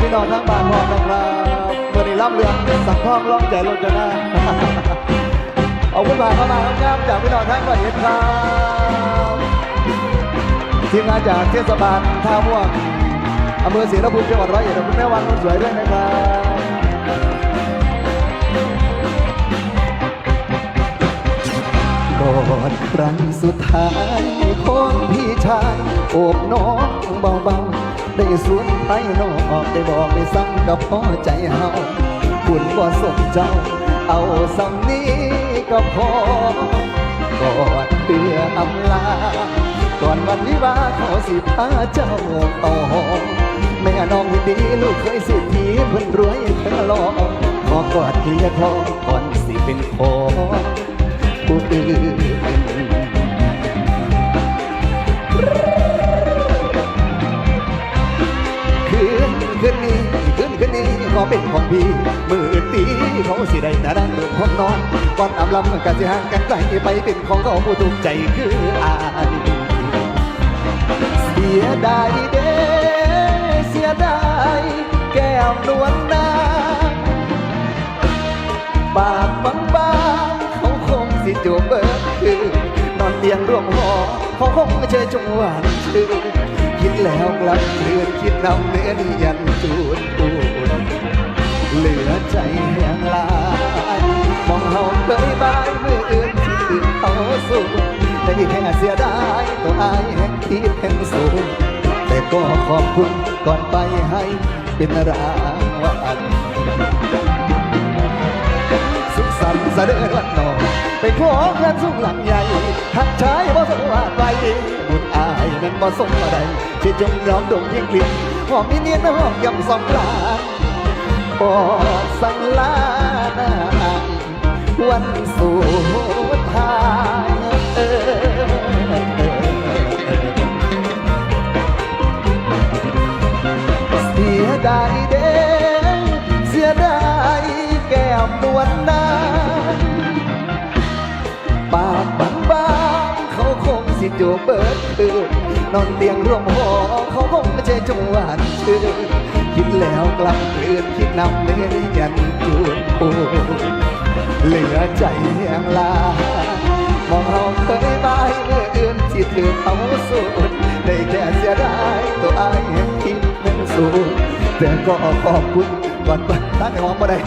พี่น้องทั้งบ้านพร้อมนะครับเมื่อนี้รับเรือสังทองร้องใจลงจะหน้าเอาคุณผ่าเข้ามางามจากพี่น้องทั้งประเทศครับทีมงานจากเทศบาลท่าม่วงอำเภอศรีรภูนจังหวัดร้อยเอ็ดคุณแม่วันคนสวยด้วยนะครับ ครั้งสุดท้ายของพี่ชายโอบน้องเบาๆ ได้สวนไปนอกได้บอกได้สั่งกับพ่อใจเฮาคุณบ่สมเจ้า เอาสำนี้ก็พอกอดเพื่ออำลาก่อนวันวิวาขอสิพาเจ้าต่อแม่น้องดีลูกเคยสิทธีเพิ่นรวยเพิ่นหล่อขอกอดเคลียร์คอก่อนสิเป็นของ ผู้อื่นคืนคืนนี้คืนคืนนี้ขอเป็นของพี่ มือตีเขาสิได้แต่ดันดูห้องนอนก่อนอำลำกันสิห่างกันไกลไปเป็นของเขาผู้ถูกใจคืออายเสียดายเด้เสียดายแก้มนวลนาปากบางเขา คงสิจูบเบิดคือนอนเตียงร่วมหอเขาคงไม่เชยจงหวานชื่อคิดแล้วกลับเลือนคิดนำเนื้อนี่ยันจูดปูนเหลือใจแหงลายมองเฮาเคยบายมืออื่นที่อื่นเอาสู้แต่ที่แค่เสียดายตัวอายแห่งคิดแห่งสูงแต่ก็ขอบคุณก่อนไปให้เป็นรางวัลสุขสันต์เสด็จวัน นองไปขอเงินสูงหลังใหญ่หักชายบ่สวาดไปบุญอายนั้นบ่สมอะไรที่จงยอมดงเพียงกลิ่นหอมนิดเนียนหอมยำสองกลางปอดสังลาหน้าวันสุดท้ายเออเสียดายเด้เสียดายแก้มนวล สิจูเบิดคืนนอนเตียงร่วมหอเขาคงไม่ใช่จงหวานชื่อคิดแล้วกลับเกลือนคิดนำเนื้อยันจูนปูเหลือใจแหงลามองเราเคยบายเมื่ออื่นที่ถือเขาสูดได้แค่เสียดายตัวอายเห็นคิดเป็นสูงแต่ก็ขอบคุณก่อนไปตั้งในห้องมาได้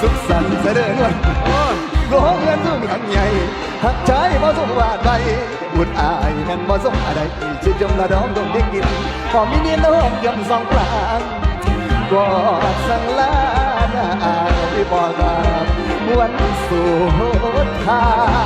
สุขสันต์เสด็จวั นร้องเงินสูงหังใหญ่หักใจบ่สมวาดใบบุญอายนั้นบ่สมอะไรชื่อจมละดองดงได้กินพอมีเนียนน้องยำสองกลางกอดสังลาหน้าอายบ่กว่าวันสุดท้าย